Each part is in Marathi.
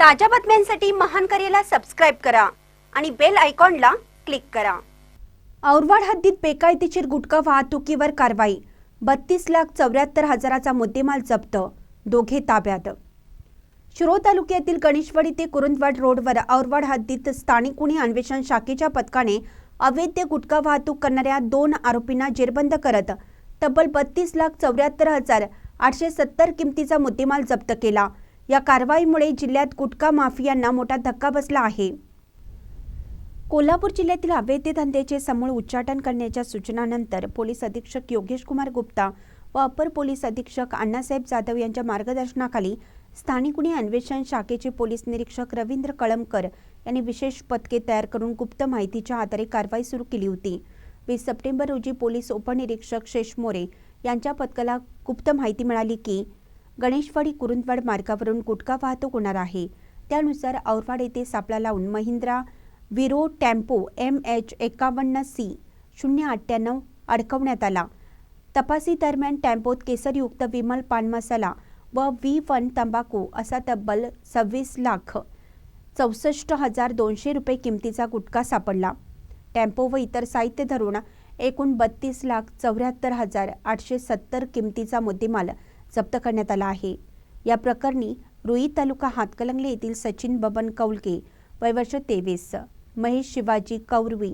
ताज्या बातम्यांसाठी महान करेला सबस्क्राईब करा आणि बेल आयकॉनला क्लिक करा. औरवाड हद्दीत बेकायदेशीर गुटखा वाहतुकीवर कारवाई बत्तीस लाख चौऱ्याहत्तर हजाराचा मुद्देमाल जप्त दोघे ताब्यात. शिरोळ तालुक्यातील गणेशवाडी ते कुरुंदवाड रोडवर औरवाड हद्दीत स्थानिक गुन्हे अन्वेषण शाखेच्या पथकाने अवैध गुटखा वाहतूक करणाऱ्या दोन आरोपींना जेरबंद करत तब्बल बत्तीस लाख चौऱ्याहत्तर हजार आठशे सत्तर किमतीचा मुद्देमाल जप्त केला. या कारवाईमुळे जिल्ह्यात गुटखा माफियांना मोठा धक्का बसला आहे. कोल्हापूर जिल्ह्यातील अवैध धंद्याचे समूळ उच्चाटन करण्याच्या सूचनानंतर पोलीस अधीक्षक योगेश कुमार गुप्ता व अपर पोलीस अधीक्षक अण्णासाहेब जाधव यांच्या मार्गदर्शनाखाली स्थानिक गुन्हे अन्वेषण शाखेचे पोलीस निरीक्षक रवींद्र कळमकर यांनी विशेष पथके तयार करून गुप्त माहितीच्या आधारे कारवाई सुरू केली होती. वीस सप्टेंबर रोजी पोलीस उपनिरीक्षक शेष मोरे यांच्या पथकाला गुप्त माहिती मिळाली की गणेशवाडी कुरुंदवाड मार्गावरून गुटखा वाहतूक होणार आहे. त्यानुसार औरवाड येथे सापळा लावून Mahindra Veero tempo M H एकावन्न सी शून्य अठ्ठ्याण्णव अडकवण्यात आला. तपासी दरम्यान टेम्पोत केसरयुक्त विमल पान मसाला व व्ही वन तंबाखू असा तब्बल सव्वीस लाख चौसष्ट हजार दोनशे रुपये किमतीचा गुटखा सापडला. टेम्पो व इतर साहित्य धरून एकूण बत्तीस लाख चौऱ्याहत्तर हजार आठशे सत्तर किमतीचा मुद्देमाल जप्त करण्यात आला आहे. या प्रकरणी रुई तालुका हातकलंगले येथील सचिन बबन कौलके वयवर्ष तेवीस महेश शिवाजी कौरवी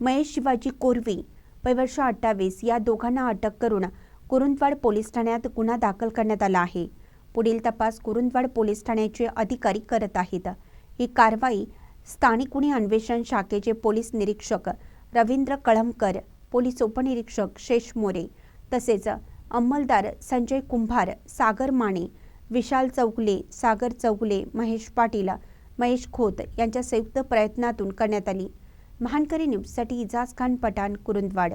महेश शिवाजी कोरवी वयवर्ष अठ्ठावीस या दोघांना अटक करून कुरुंदवाड पोलीस ठाण्यात गुन्हा दाखल करण्यात आला आहे. पुढील तपास कुरुंदवाड पोलीस ठाण्याचे अधिकारी करत आहेत. ही कारवाई स्थानिक गुन्हे अन्वेषण शाखेचे पोलीस निरीक्षक रवींद्र कळमकर पोलीस उपनिरीक्षक शेष मोरे तसेच अंमलदार संजय कुंभार सागर माने विशाल चौगले सागर चौगले महेश पाटील महेश खोत यांच्या संयुक्त प्रयत्नातून करण्यात आली. महानकरी न्यूजसाठी इजाज खान पठाण कुरुंदवाड.